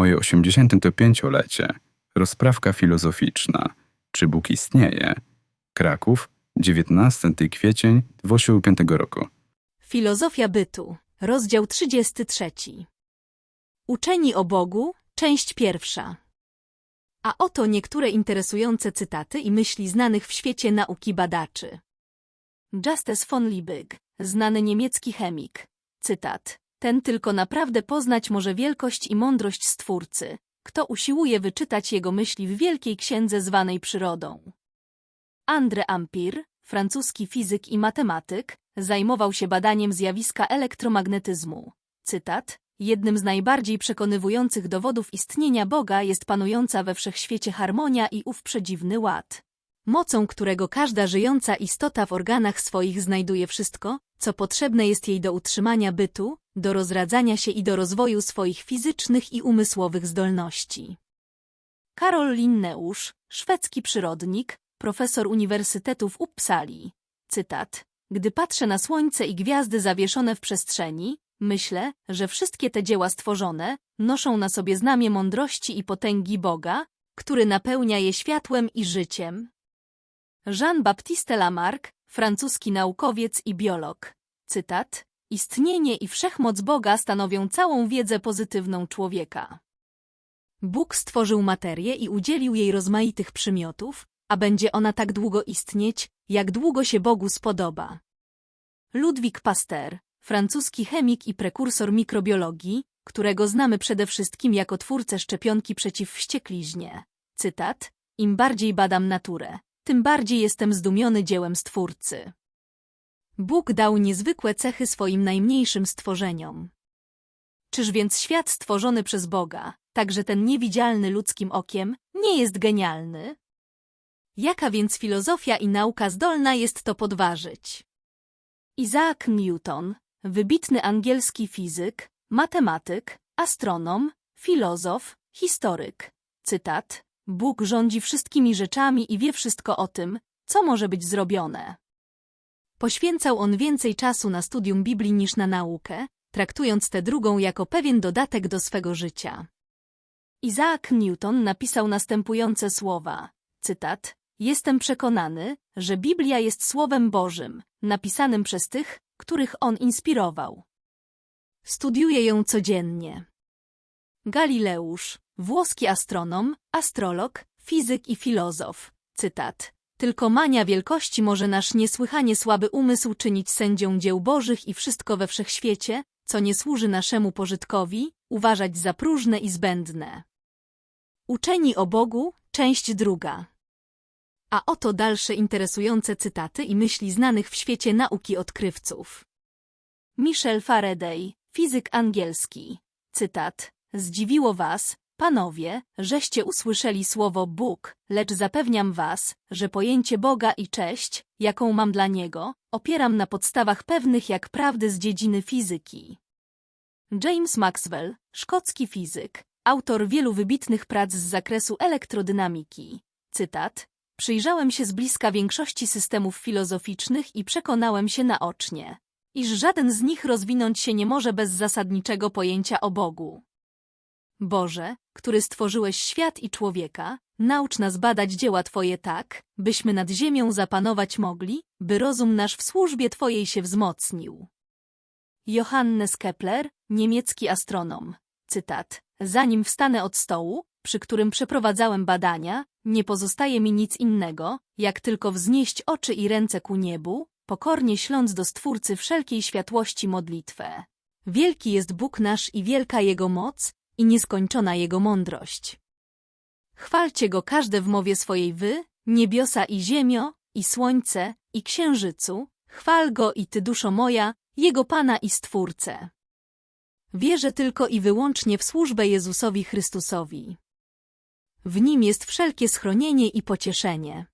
moje 85-lecie. Rozprawka filozoficzna. Czy Bóg istnieje? Kraków, 19 kwiecień 2005 roku. Filozofia bytu, rozdział 33. Uczeni o Bogu, część pierwsza. A oto niektóre interesujące cytaty i myśli znanych w świecie nauki badaczy. Justus von Liebig, znany niemiecki chemik. Cytat. Ten tylko naprawdę poznać może wielkość i mądrość Stwórcy, kto usiłuje wyczytać jego myśli w wielkiej księdze zwanej przyrodą. André Ampère, francuski fizyk i matematyk, zajmował się badaniem zjawiska elektromagnetyzmu. Cytat. Jednym z najbardziej przekonywujących dowodów istnienia Boga jest panująca we wszechświecie harmonia i ów przedziwny ład. Mocą którego każda żyjąca istota w organach swoich znajduje wszystko, co potrzebne jest jej do utrzymania bytu, do rozradzania się i do rozwoju swoich fizycznych i umysłowych zdolności. Karol Linneusz, szwedzki przyrodnik, profesor Uniwersytetu w Uppsali. Cytat. Gdy patrzę na słońce i gwiazdy zawieszone w przestrzeni, myślę, że wszystkie te dzieła stworzone noszą na sobie znamię mądrości i potęgi Boga, który napełnia je światłem i życiem. Jean-Baptiste Lamarck, francuski naukowiec i biolog. Cytat. Istnienie i wszechmoc Boga stanowią całą wiedzę pozytywną człowieka. Bóg stworzył materię i udzielił jej rozmaitych przymiotów, a będzie ona tak długo istnieć, jak długo się Bogu spodoba. Ludwik Pasteur, francuski chemik i prekursor mikrobiologii, którego znamy przede wszystkim jako twórcę szczepionki przeciw wściekliźnie. Cytat. Im bardziej badam naturę, tym bardziej jestem zdumiony dziełem Stwórcy. Bóg dał niezwykłe cechy swoim najmniejszym stworzeniom. Czyż więc świat stworzony przez Boga, także ten niewidzialny ludzkim okiem, nie jest genialny? Jaka więc filozofia i nauka zdolna jest to podważyć? Isaac Newton, wybitny angielski fizyk, matematyk, astronom, filozof, historyk. Cytat. Bóg rządzi wszystkimi rzeczami i wie wszystko o tym, co może być zrobione. Poświęcał on więcej czasu na studium Biblii niż na naukę, traktując tę drugą jako pewien dodatek do swego życia. Isaac Newton napisał następujące słowa, cytat, Jestem przekonany, że Biblia jest Słowem Bożym, napisanym przez tych, których on inspirował. Studiuję ją codziennie. Galileusz, włoski astronom, astrolog, fizyk i filozof. Cytat. Tylko mania wielkości może nasz niesłychanie słaby umysł czynić sędzią dzieł bożych i wszystko we wszechświecie, co nie służy naszemu pożytkowi, uważać za próżne i zbędne. Uczeni o Bogu, część druga. A oto dalsze interesujące cytaty i myśli znanych w świecie nauki odkrywców. Michel Faraday, fizyk angielski. Cytat. Zdziwiło was, panowie, żeście usłyszeli słowo Bóg, lecz zapewniam was, że pojęcie Boga i cześć, jaką mam dla Niego, opieram na podstawach pewnych jak prawdy z dziedziny fizyki. James Maxwell, szkocki fizyk, autor wielu wybitnych prac z zakresu elektrodynamiki. Cytat. Przyjrzałem się z bliska większości systemów filozoficznych i przekonałem się naocznie, iż żaden z nich rozwinąć się nie może bez zasadniczego pojęcia o Bogu. Boże, który stworzyłeś świat i człowieka, naucz nas badać dzieła Twoje tak, byśmy nad ziemią zapanować mogli, by rozum nasz w służbie Twojej się wzmocnił. Johannes Kepler, niemiecki astronom. Cytat. Zanim wstanę od stołu, przy którym przeprowadzałem badania, nie pozostaje mi nic innego, jak tylko wznieść oczy i ręce ku niebu, pokornie śląc do Stwórcy wszelkiej światłości modlitwę. Wielki jest Bóg nasz i wielka Jego moc, i nieskończona Jego mądrość. Chwalcie Go każde w mowie swojej wy, niebiosa i ziemio, i słońce, i księżycu, chwal Go i Ty duszo moja, Jego Pana i Stwórcę. Wierzę tylko i wyłącznie w służbę Jezusowi Chrystusowi. W Nim jest wszelkie schronienie i pocieszenie.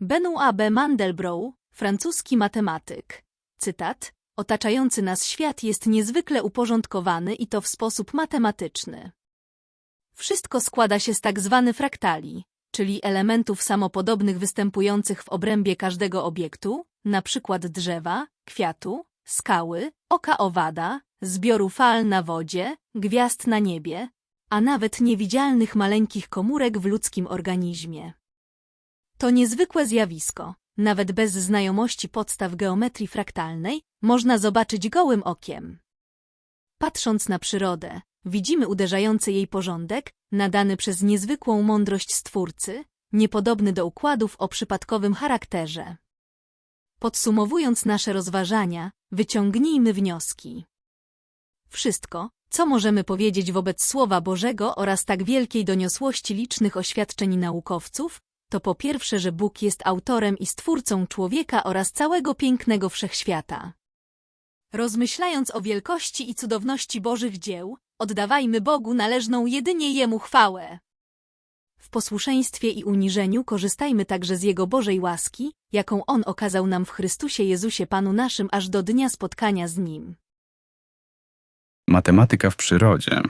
Benoît B. Mandelbrot, francuski matematyk. Cytat. Otaczający nas świat jest niezwykle uporządkowany i to w sposób matematyczny. Wszystko składa się z tak zwanych fraktali, czyli elementów samopodobnych występujących w obrębie każdego obiektu, przykład drzewa, kwiatu, skały, oka owada, zbioru fal na wodzie, gwiazd na niebie, a nawet niewidzialnych maleńkich komórek w ludzkim organizmie. To niezwykłe zjawisko. Nawet bez znajomości podstaw geometrii fraktalnej można zobaczyć gołym okiem. Patrząc na przyrodę, widzimy uderzający jej porządek, nadany przez niezwykłą mądrość Stwórcy, niepodobny do układów o przypadkowym charakterze. Podsumowując nasze rozważania, wyciągnijmy wnioski. Wszystko, co możemy powiedzieć wobec Słowa Bożego oraz tak wielkiej doniosłości licznych oświadczeń naukowców, to po pierwsze, że Bóg jest autorem i stwórcą człowieka oraz całego pięknego wszechświata. Rozmyślając o wielkości i cudowności Bożych dzieł, oddawajmy Bogu należną jedynie Jemu chwałę. W posłuszeństwie i uniżeniu korzystajmy także z Jego Bożej łaski, jaką On okazał nam w Chrystusie Jezusie Panu naszym aż do dnia spotkania z Nim. Matematyka w przyrodzie